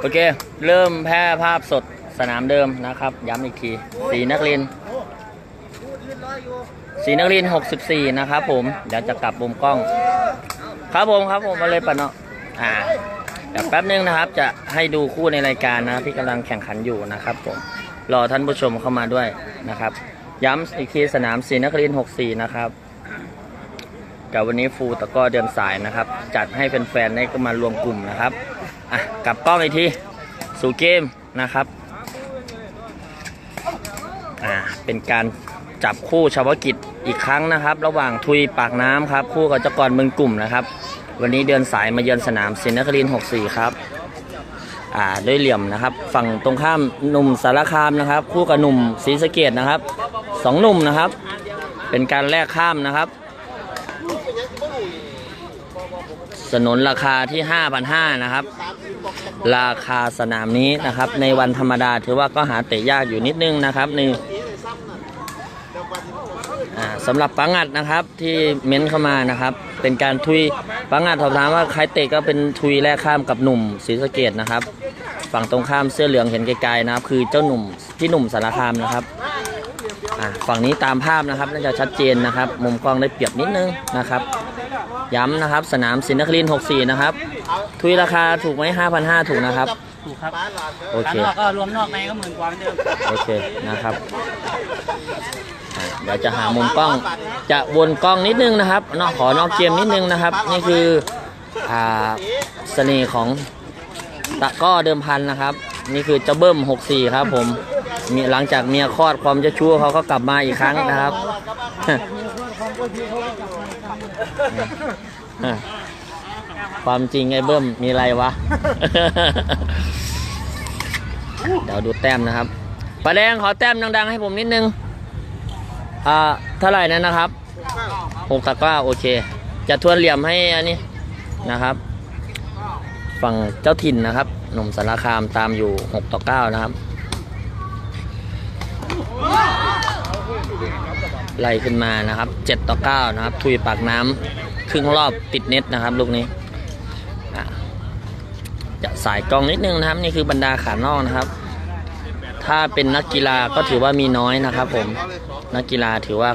โอเค เริ่มแพร่ภาพสดสนามเดิมนะครับ ย้ำอีกที สีนักเรียนสีนักเรียน64 นะครับผม เดี๋ยวจะกลับมุมกล้อง ครับผมครับผมมาเลยปะเนาะอ่าเดี๋ยวแป๊บนึงนะครับ จะให้ดูคู่ในรายการนะที่กำลังแข่งขันอยู่นะครับผมรอท่านผู้ชมเข้ามาด้วยนะครับ ย้ำอีกทีสนามสีนักเรียน64 นะครับกับวันนี้ฟูตะก้อเดินสายนะครับ จัดให้แฟนๆได้ก็มารวมกลุ่มนะครับ อะกลับกล้องอีกที สู่เกมนะครับ อ่า เป็นการจับคู่เฉพาะกิจอีกครั้งนะครับ ระหว่างทุยปากน้ำครับ คู่กับเจ้ากรเมืองกลุ่มนะครับ วันนี้เดินสายมาเยือนสนามศิลนครินทร์64 ครับ อ่าด้วยเหลี่ยมนะครับ ฝั่งตรงข้ามหนุ่มสารคามนะครับ คู่กับหนุ่มศรีสะเกดนะครับสองหนุ่มนะครับ เป็นการแลกข้ามนะครับสนนราคาที่ 5,500 นะครับ ราคาสนามนี้นะครับ ในวันธรรมดาถือว่าก็หาเตะยากอยู่นิดนึงนะครับนี่สำหรับปังงัดนะครับที่เม้นเข้ามานะครับ เป็นการทุยปังงัดสอบถามว่าใครเตะก็เป็นทุยแลกข้ามกับหนุ่มศรีสะเกดนะครับ ฝั่งตรงข้ามเสื้อเหลืองเห็นไกลๆนะครับ คือเจ้าหนุ่มพี่หนุ่มสารคามนะครับฝั่งนี้ตามภาพนะครับน่าจะชัดเจนนะครับ มุมกล้องได้เปรียบนิดนึงนะครับ ย้ำนะครับ สนามสินนครินทร์64 นะครับ ทุยราคาถูกไหม5,500ถูกนะครับ ถูกครับโอเคข้างนอกก็รวมนอกในก็หมื่นกว่าเหมือนเดิมโอเคนะครับอะเดี๋ยวจะหามุมกล้อง จะวนกล้องนิดนึงนะครับนอกขอนอกเกมนิดนึงนะครับ นี่คืออ่าเสน่ห์ของตะกร้อเดิมพันนะครับ นี่คือเจ้าเบิ้ม 64 ครับผมมีหลังจากเมียคลอดความเจ้าชู้เขาก็กลับมาอีกครั้งนะครับ ความจริงไอ้เบิ้มมีอะไรวะ เดี๋ยวดูแต้มนะครับปลาแดงขอแต้มดังๆให้ผมนิดนึง อ่าเท่าไหร่นั้นนะครับหกตะกร้าโอเค จะทวนเหลี่ยมให้อันนี้นะครับ ฝั่งเจ้าถิ่นนะครับ หนุ่มสารคามตามอยู่หกต่อเก้านะครับ ไล่ขึ้นมานะครับเจ็ดต่อเก้านะครับ ทุยปากน้ำครึ่งรอบติดเน็ตนะครับ ลูกนี้อะ จะสายกล้องนิดนึงนะครับนี่คือบรรดาขานอกนะครับ ถ้าเป็นนักกีฬาก็ถือว่ามีน้อยนะครับ ผมนักกีฬาถือว่า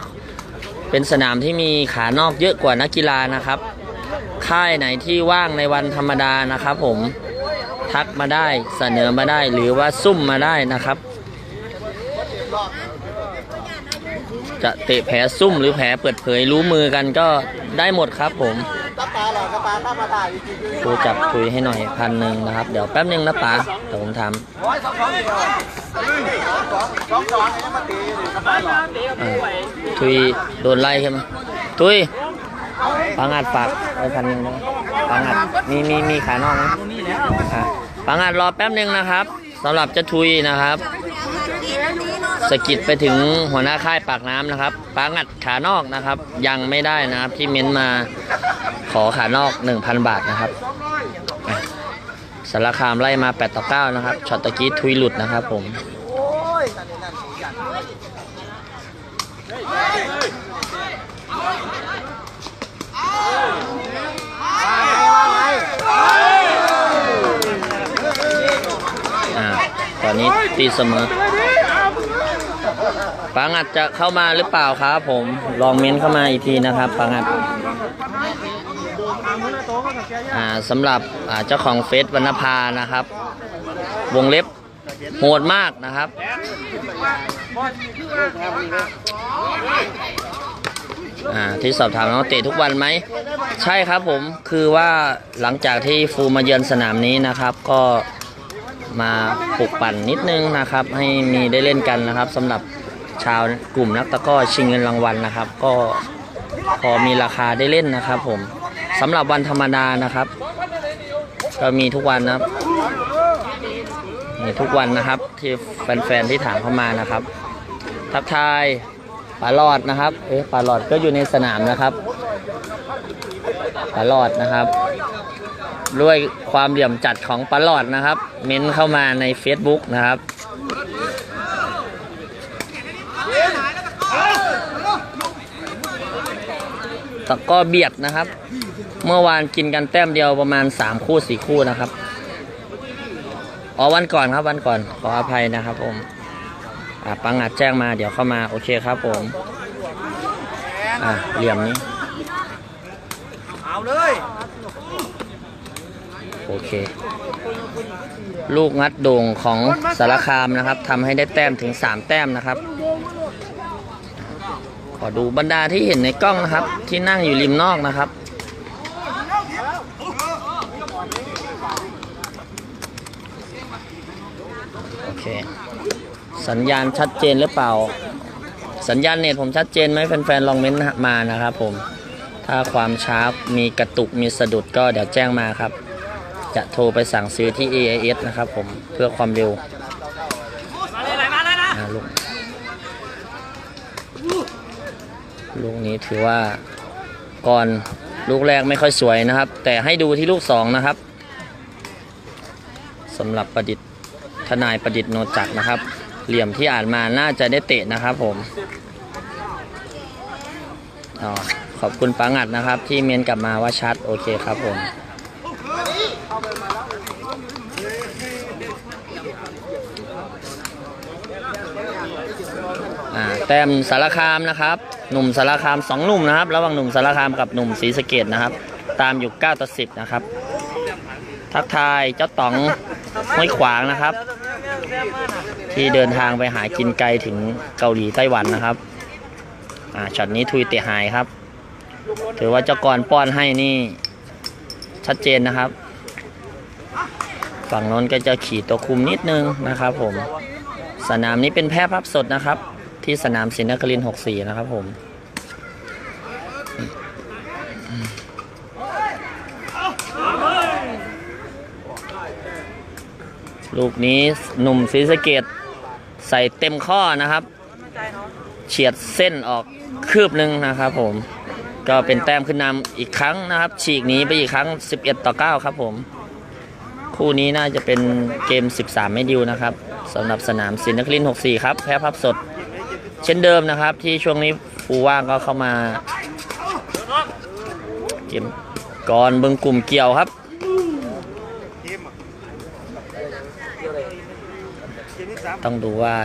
เป็นสนามที่มีขานอกเยอะกว่านักกีฬานะครับ ค่ายไหนที่ว่างในวันธรรมดานะครับ ผมทักมาได้เสนอมาได้หรือว่าซุ่มมาได้นะครับ จะเตะแผลซุ่มหรือแผลเปิดเผยรู้มือกันก็ได้หมดครับผม ครูจับคุยให้หน่อยพันหนึ่งนะครับ เดี๋ยวแป๊บหนึงนะป๋าเดี๋ยวผมถามอ่าทุยโดนไล่ใช่ไหมทุยปังอัดฝากไว้พันหนึ่งนะปังอัดมีมีมีขานอกไหมตัวนี้แล้วอะปังอัดรอแป๊บหนึ่งนะครับสำหรับเจะทุยนะครับสะกิดไปถึงหัวหน้าค่ายปากน้ำนะครับปางัดขานอกนะครับ ยังไม่ได้นะครับที่เม้นมา ขอขานอก 1,000 บาทนะครับสารคามไล่มา 8 ต่อ 9 นะครับช็อตตะกี้ทุยหลุดนะครับผมอตอนนี้ตีเสมอปังอัดจะเข้ามาหรือเปล่าครับผม ลองเม้นเข้ามาอีกทีนะครับปังอัด อ่าสำหรับอ่าเจ้าของเฟซวรรณภานะครับ วงเล็บโหดมากนะครับ อ่าที่สอบถามน้องเตะทุกวันไหม ใช่ครับผมคือว่าหลังจากที่ฟูมาเยือนสนามนี้นะครับ ก็มาปลุกปั่นนิดนึงนะครับ ให้มีได้เล่นกันนะครับสำหรับชาวกลุ่มนักตะก้อชิงเงินรางวัลนะครับ ก็พอมีราคาได้เล่นนะครับผม สำหรับวันธรรมดานะครับ ก็มีทุกวันนะครับ มีทุกวันนะครับ ที่แฟนๆที่ถามเข้ามานะครับ ทักทายปลาลอดนะครับเอ๊ะปลาลอดก็อยู่ในสนามนะครับปลาลอดนะครับ ด้วยความเหลี่ยมจัดของปลาลอดนะครับ เม้นเข้ามาใน Facebook นะครับตะก้อเบียดนะครับ เมื่อวานกินกันแต้มเดียวประมาณ3คู่4คู่นะครับอ๋อวันก่อนครับวันก่อนขออภัยนะครับผมอ่าปังงัดแจ้งมาเดี๋ยวเข้ามาโอเคครับผมอ่าเหลี่ยมนี้เอาเลยโอเค ลูกงัดโด่งของสารคามนะครับทำให้ได้แต้มถึง3แต้มนะครับ ขอดูบรรดาที่เห็นในกล้องนะครับ ที่นั่งอยู่ริมนอกนะครับ โอเค สัญญาณชัดเจนหรือเปล่า สัญญาณเน็ตผมชัดเจนไหมแฟนๆลองเม้นมานะครับผม ถ้าความช้ามีกระตุกมีสะดุดก็เดี๋ยวแจ้งมาครับ จะโทรไปสั่งซื้อที่ AIS นะครับผมเพื่อความเร็วล,ลูกลูกนี้ถือว่าก่อนลูกแรกไม่ค่อยสวยนะครับ แต่ให้ดูที่ลูกสองนะครับสำหรับประดิษฐ์ทนายประดิษฐ์โนจักนะครับ เหลี่ยมที่อ่านมาน่าจะได้เตะนะครับผมอ๋อขอบคุณปังอัดนะครับ ที่เมนกลับมาว่าชัด โอเคครับผมอ่าแต้มสารคามนะครับ หนุ่มสารคามสองหนุ่มนะครับ ระหว่างหนุ่มสารคามกับหนุ่มศรีสะเกดนะครับ ตามอยู่9ต่อ10 นะครับ ทักทายเจ้าต๋องห้วยขวางนะครับ ที่เดินทางไปหากินไกลถึงเกาหลีไต้หวันนะครับ อ่าช็อตนี้ทุยเตะหายครับ ถือว่าเจ้ากรป้อนให้นี่ชัดเจนนะครับ ฝั่งน้นก็จะขี่ตัวคุมนิดนึงนะครับ ผม สนามนี้เป็นแพร่พับสดนะครับ ที่สนามศรีนครินทร์64 นะครับผมลูกนี้หนุ่มศรีสะเกด ใส่เต็มข้อนะครับ เฉียดเส้นออกคืบหนึ่งนะครับผม ก็เป็นแต้มขึ้นนำอีกครั้งนะครับ ฉีกหนีไปอีกครั้ง 11 ต่อ 9 ครับผม คู่นี้น่าจะเป็นเกม 13 ไม่ดิวนะครับสำหรับสนามศินคลินทร์64 ครับ แพ้พับสด เช่นเดิมนะครับ ที่ช่วงนี้ฟูว่างก็เข้ามา เกมก่อนเบิงกลุ่มเกี่ยวครับ ต้องดูว่า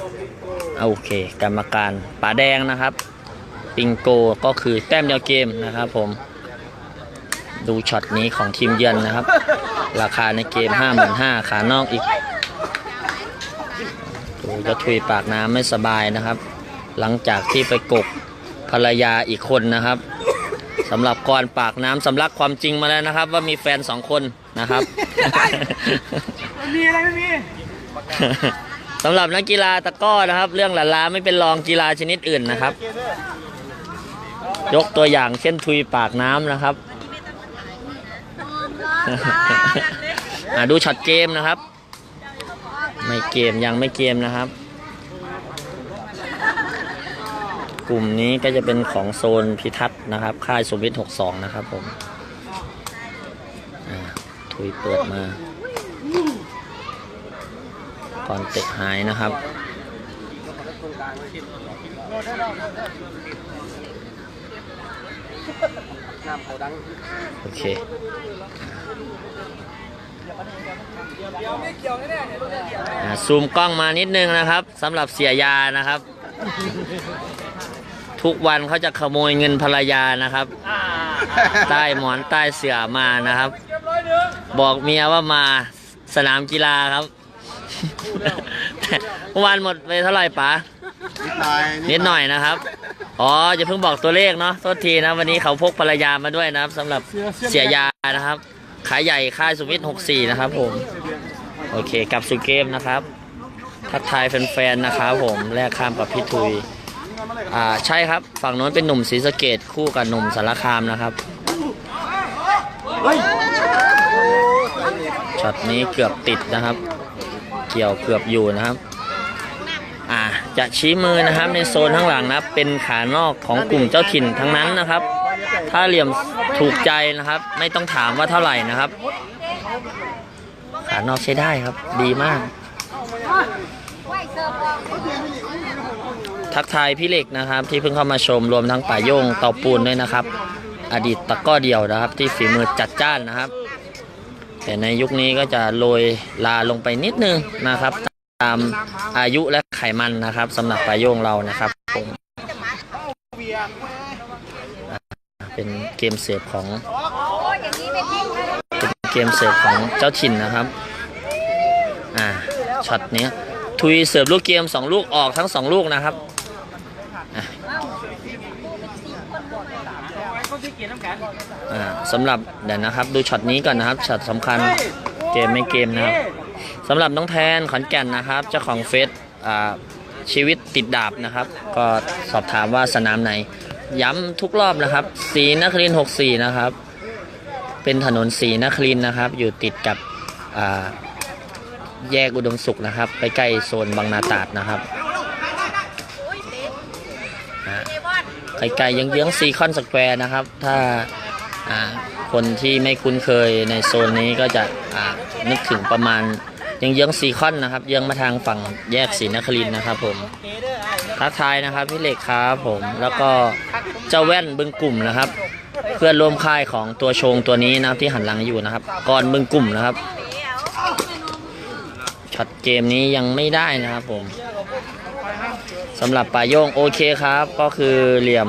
10เอาโอเค กรรมการป่าแดงนะครับ ปิงโกก็คือแต้มเดียวเกมนะครับผม ดูช็อตนี้ของทีมเยือนนะครับ ราคาในเกม 55,000ขานอกอีกดูจะทุยปากน้ำไม่สบายนะครับ หลังจากที่ไปกกภรรยาอีกคนนะครับสำหรับกรปากน้ำสำลักความจริงมาแล้วนะครับ ว่ามีแฟนสองคนนะครับไม่มีอะไรไม่มี สำหรับนักกีฬาตะกร้อนะครับ เรื่องหลาลาไม่เป็นรองกีฬาชนิดอื่นนะครับ ยกตัวอย่างเช่นทุยปากน้ำนะครับอะดูช็อตเกมนะครับ ไม่เกมยังไม่เกมนะครับ กลุ่มนี้ก็จะเป็นของโซนพิทักษ์นะครับ ค่ายสมวิท62 นะครับผมอ่าทุยเปิดมา ก่อนเตะหายนะครับ โอเคซูมกล้องมานิดนึงนะครับสำหรับเสียยานะครับ ทุกวันเขาจะขโมยเงินภรรยานะครับ ใต้หมอนใต้เสื่อมานะครับ บอกเมียว่ามาสนามกีฬาครับ เมื่อวานหมดไปเท่าไหร่ป๋านิดหน่อยนิดหน่อยนะครับ อ๋ออย่าเพิ่งบอกตัวเลขเนาะโทษทีนะวันนี้เขาพกภรรยามาด้วยนะครับสำหรับเสียยานะครับ ขายใหญ่ค่ายสุวิทย์64 นะครับผม โอเคกลับสู่เกมนะครับ ทักทายแฟนๆนะครับผมแลกข้ามกับพี่ทุย อ่าใช่ครับ ฝั่งโน้นเป็นหนุ่มศรีสะเกดคู่กับหนุ่มสารคามนะครับช็อตนี้เกือบติดนะครับ เกี่ยวเกือบอยู่นะครับ อ่าจะชี้มือนะครับในโซนข้างหลังนะเป็นขานอกของกลุ่มเจ้าถิ่นทั้งนั้นนะครับ ถ้าเหลี่ยมถูกใจนะครับ ไม่ต้องถามว่าเท่าไหร่นะครับ ขานอกใช้ได้ครับ ดีมาก ทักทายพี่เล็กนะครับ ที่เพิ่งเข้ามาชมรวมทั้งป่าโยงเต่าปูนด้วยนะครับ อดีตตะก้อเดียวนะครับ ที่ฝีมือจัดจ้านนะครับ แต่ในยุคนี้ก็จะโรยลาลงไปนิดนึงนะครับ ตามอายุและไขมันนะครับสำหรับปลาโยงเรานะครับผมเป็นเกมเสิร์ฟของเป็นเกมเสิร์ฟของเจ้าถิ่นนะครับอ่าช็อตนี้ทุยเสิร์ฟลูกเกมสองลูกออกทั้งสองลูกนะครับ อ่าสำหรับเดี๋ยวนะครับ ดูช็อตนี้ก่อนนะครับช็อตสำคัญเกมไม่เกมนะครับสำหรับน้องแทนขอนแก่นนะครับเจ้าของเฟซอ่าชีวิตติดดาบนะครับ ก็สอบถามว่าสนามไหน ย้ำทุกรอบนะครับสีนครินทร์64นะครับ เป็นถนนสีนครินนะครับ อยู่ติดกับแยกอุดมสุขนะครับใกล้ๆโซนบางนาตาดนะครับ อ่ไกลๆยังเยื้องซีคอนสแควร์นะครับ ถ้าคนที่ไม่คุ้นเคยในโซนนี้ก็จะนึกถึงประมาณยังเยื้องซีคอนนะครับเยื้องมาทางฝั่งแยกศรีนครินนะครับผมทักทายนะครับพี่เล็กครับผมแล้วก็เจ้าแว่นบึงกลุ่มนะครับ เพื่อนร่วมค่ายของตัวชงตัวนี้นะที่หันหลังอยู่นะครับก่อนบึงกลุ่มนะครับช็อตเกมนี้ยังไม่ได้นะครับผม สำหรับปลาโยงโอเคครับ ก็คือเหลี่ยม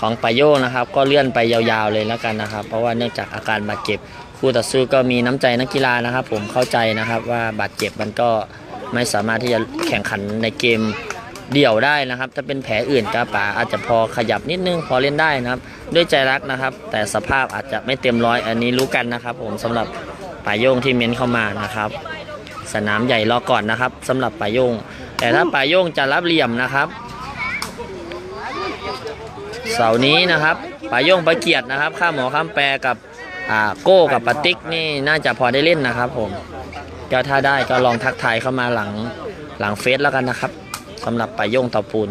ของปลาโยงนะครับ ก็เลื่อนไปยาวๆเลยแล้วกันนะครับ เพราะว่าเนื่องจากอาการบาดเจ็บคู่ต่อสู้ก็มีน้ำใจนักกีฬานะครับ ผมเข้าใจนะครับว่าบาดเจ็บมันก็ไม่สามารถที่จะแข่งขันในเกมเดี่ยวได้นะครับ ถ้าเป็นแผลอื่นก็ป่าอาจจะพอขยับนิดนึงพอเล่นได้นะครับ ด้วยใจรักนะครับ แต่สภาพอาจจะไม่เต็มร้อยอันนี้รู้กันนะครับ ผมสำหรับปลาโยงที่เม้นเข้ามานะครับ สนามใหญ่รอก่อนนะครับสำหรับปลาโยง แต่ถ้าปลาโยงจะรับเหลี่ยมนะครับ เสาร์นี้นะครับปลาโยงปลาเกียรตินะครับ ข้ามหมอข้ามแปรกับอ่าโก้กับปาติ๊กนี่น่าจะพอได้เล่นนะครับ ผมก็ถ้าได้ก็ลองทักทายเข้ามาหลังหลังเฟซแล้วกันนะครับสำหรับปลาโยงเตาปูน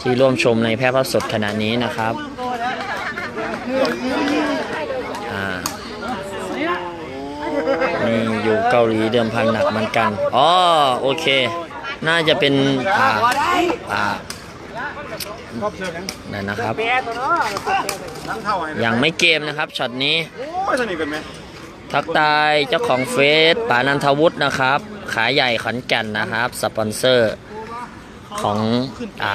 ที่ร่วมชมในแพร่ภาพสดขณะนี้นะครับอ่า นี่อยู่ เกาหลีเดิมพันหนักเหมือนกัน อ๋อ โอเค น่าจะเป็นอ่าอ่านั่นนะครับ ยังไม่เกมนะครับช็อตนี้โอ้ยสนิทกันไหมทักทายเจ้าของเฟซปานันทวุฒินะครับ ขายใหญ่ขอนแก่นนะครับ สปอนเซอร์ของอ่า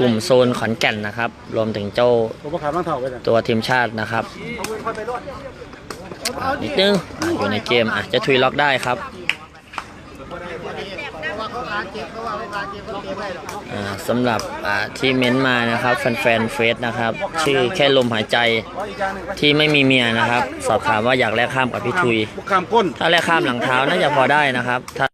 กลุ่มโซนขอนแก่นนะครับ รวมถึงเจ้าผมประคาบ้างเท่าไปจ้ะตัวทีมชาตินะครับอ่า นิดนึงอ่าอยู่ในเกมอะจะทุยล็อกได้ครับอ่าสำหรับอ่าที่เม้นต์มานะครับแฟนๆเฟสนะครับ ชื่อแค่ลมหายใจว่าอีกอย่างหนึ่งที่ไม่มีเมียนะครับ สอบถามว่าอยากแลกข้ามกับพี่ทุยบุกคำก้นถ้าแลกข้ามหลังเท้าน่าจะพอได้นะครับถ้า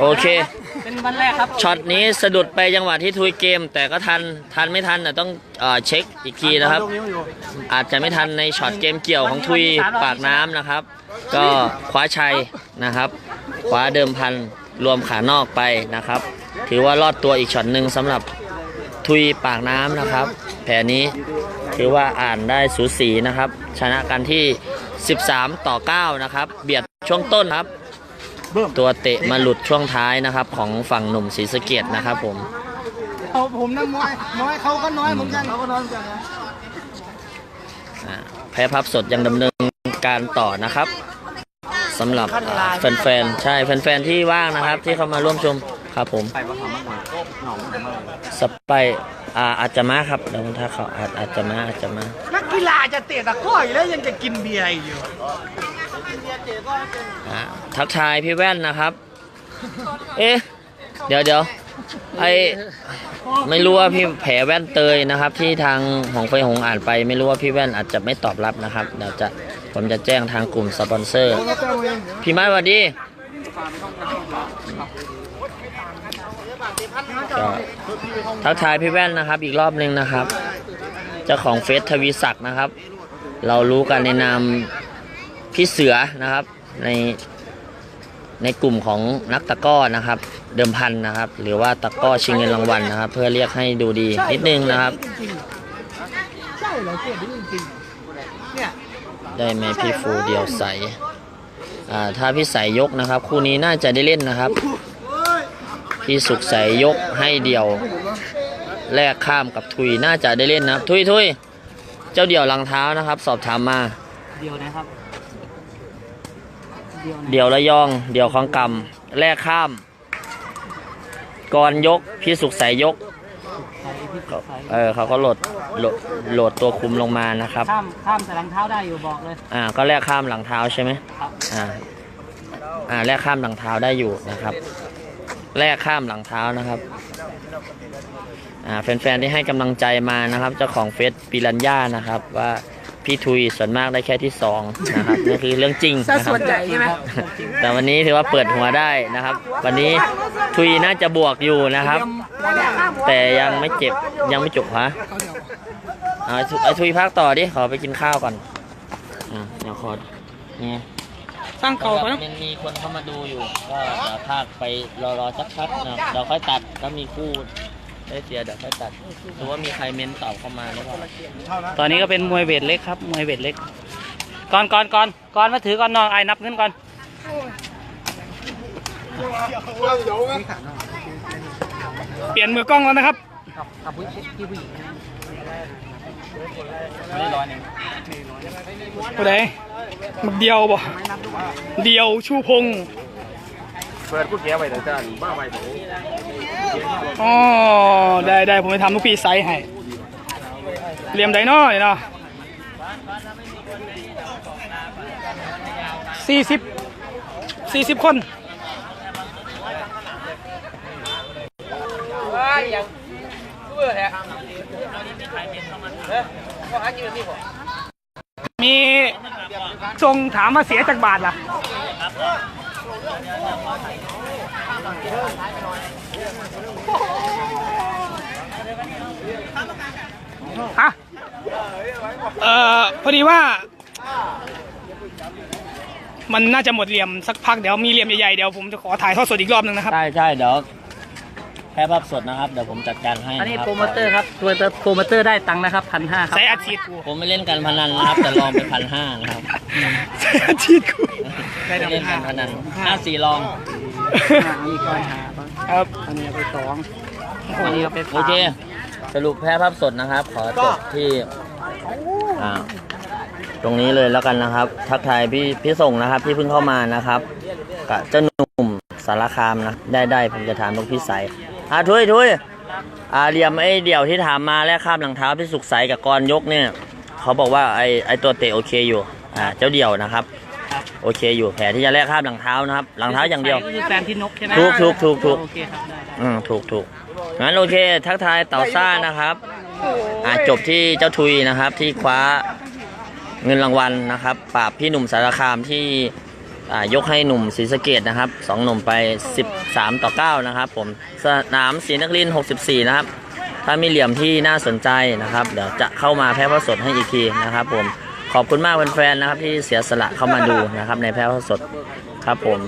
โอเคเป็น วันแรกครับช็อตนี้สะดุดไปจังหวะที่ทุยเกม แต่ก็ทันทันไม่ทันนะต้องเอ่อเช็คอีกทีนะครับอยู่อาจจะไม่ทันในช็อตเกมเกี่ยวของทุยปากน้ำนะครับ ก็คว้าชัยนะครับคว้าเดิมพันรวมขานอกไปนะครับ ถือว่ารอดตัวอีกช็อตหนึ่งสำหรับทุยปากน้ำนะครับ แผลนี้ถือว่าอ่านได้สูสีนะครับ ชนะกันที่ 13 ต่อ 9 นะครับ เบียดช่วงต้นครับ ตัวเตะมาหลุดช่วงท้ายนะครับ ของฝั่งหนุ่มศรีสะเกดนะครับผมเอาผมนั่งน้อยน้อยเขาก็น้อยเหมือนกันเขาก็น้อยเหมือนกันนะอ่าแพ้พับสดยังดำเนินการต่อนะครับสำหรับอ่าแฟนๆใช่แฟนๆที่ว่างนะครับ ที่เข้ามาร่วมชมครับผม ไปว่าเขามากกว่าหนองมากสไปอ่าอาจจะมาครับเดี๋ยวถ้าเขาอาจอาจจะมาอาจจะมานักกีฬาจะเตะตะกร้ออยู่แล้วยังจะกินเบียร์อีกอยู่ อ่าทักทายพี่แว่นนะครับ เอ๊ะ เดี๋ยวเดี๋ยวไอไม่รู้ว่าพี่แผลแว่นเตยนะครับ ที่ทางของไฟหงอ่านไป ไม่รู้ว่าพี่แว่นอาจจะไม่ตอบรับนะครับเดี๋ยวจะผมจะแจ้งทางกลุ่มสปอนเซอร์ พี่ไม้สวัสดีก็ทักทายพี่แว่นนะครับ อีกรอบหนึ่งนะครับ เจ้าของเฟสทวีศักดิ์นะครับ เรารู้กันในนาม พี่เสือนะครับในในกลุ่มของนักตะกร้อนะครับ เดิมพันนะครับ หรือว่าตะกร้อชิงเงินรางวัลนะครับ เพื่อเรียกให้ดูดีนิดนึงนะครับใช่เหรอเกลียดจริงๆเนี่ยได้ไหมพี่ฟูเดียวใสอ่าถ้าพี่ใสยกนะครับ คู่นี้น่าจะได้เล่นนะครับ พี่สุขใสยกให้เดี่ยวแลกข้ามกับทุยน่าจะได้เล่นนะครับทุยทุยเจ้าเดี่ยวรองเท้านะครับ สอบถามมาเดียวนะครับ เดียวนะเดี่ยวระยอง เดี่ยวของกำแลกข้ามกรยกพี่สุขใสยกใส่พี่ใส่เออเขาก็โหลดโหลดโหลดตัวคุมลงมานะครับ ข้ามข้ามใส่รองเท้าได้อยู่บอกเลย อ่า ก็แลกข้ามหลังเท้าใช่ไหมครับ อ่า อ่าแลกข้ามหลังเท้าได้อยู่นะครับ แลกข้ามหลังเท้านะครับ อ่าแฟนๆที่ให้กำลังใจมานะครับ เจ้าของเฟซปิรัญญานะครับว่า พี่ทุยส่วนมากได้แค่ที่สองนะครับนี่คือเรื่องจริงนะครับส่วนใหญ่ใช่ไหมแต่วันนี้ถือว่าเปิดหัวได้นะครับ วันนี้ทุยน่าจะบวกอยู่นะครับ แต่ยังไม่เจ็บยังไม่จบฮะเอาไอ้ทุยพักต่อดิขอไปกินข้าวก่อนอ่าเดี๋ยวขอเนี่ย สร้างเก่าก่อนนะมันมีคนเข้ามาดูอยู่ ก็เดี๋ยวภาคไปรอรอสักพักนะเดี๋ยวค่อยตัดก็มีคู่ ได้เสียเดี๋ยวค่อยตัดดูว่ามีใครเม้นตอบเข้ามาหรือเปล่าตอนนี้ก็เป็นมวยเวทเล็กครับ มวยเวทเล็กก่อนก่อนก่อนก่อนมาถือก่อนน้องไอ้นับเงินก่อนเปลี่ยนมือกล้องแล้วนะครับผู้ใดมักเดียวบ่เดียวชูพงษ์เปิดกูเกียร์ไปแต่จ้าบ้าไปโถ อ๋อได้ได้ผมไปทำลูกพี่ไซส์ให้เหลี่ยมไดโน่เนี่ยเนาะสี่สิบสี่สิบคนมีทรงถามมาเสียจากบาทล่ะ ฮะเอ่อพอดีว่า มันน่าจะหมดเหลี่ยมสักพักเดี๋ยวมีเหลี่ยมใหญ่ๆเดี๋ยวผมจะขอถ่ายทอดสดอีกรอบหนึงนะครับ ใช่ใช่เดี๋ยวแค่ภาพสดนะครับ เดี๋ยวผมจัดการให้อันนี้ะคบโปรโมเตอร์ครับโปรโมเตอร์โปรโมเตอร์ได้ตังค์นะครับพันห้าครับ ใส่อาชีพกูผมไม่เล่นการพนันนะครับ แต่ลองไปพันห้านะครับใส่อาชีพกู ไม่เล่นการพนันห้าสี่ลองมีก้อนหา ครับอันนี้เอาไปสองอันนี้เอาไปโอเค สรุปแพ้ภาพสดนะครับ ขอจบที่อ่าตรงนี้เลยแล้วกันนะครับ ทักทายพี่พี่ส่งนะครับ ที่เพิ่งเข้ามานะครับกับเจ้าหนุ่มสารคามนะ ได้ได้ผมจะถามลูกพี่ใสอ่าทุยทุยอ่าเหลี่ยมไอ้เดี่ยวที่ถามมาแลกข้ามหลังเท้าพี่สุขใสกับกรยกเนี่ย เขาบอกว่าไอ้ไอ้ตัวเตะโอเคอยู่ อ่าเจ้าเดี่ยวนะครับ โอเคอยู่แผลที่จะแลกข้ามหลังเท้านะครับ หลังเท้าอย่างเดียวก็คือแฟนที่นกใช่ไหมถูกถูกถูกถูก โอเคครับได้ได้อืมถูกถูกงั้นโอเคทักทายเต่าซ่านะครับอ่าจบที่เจ้าทุยนะครับที่คว้าเงินรางวัลนะครับปราบพี่หนุ่มสารคามที่อ่ายกให้หนุ่มศรีสะเกดนะครับสองหนุ่มไป 13 ต่อ 9 นะครับ ผมสนามศรีนครินทร์64 นะครับ ถ้ามีเหลี่ยมที่น่าสนใจนะครับ เดี๋ยวจะเข้ามาแพ้พระสดให้อีกทีนะครับผม ขอบคุณมากแฟนๆนะครับที่เสียสละเข้ามาดูนะครับในแพ้พระสดครับผม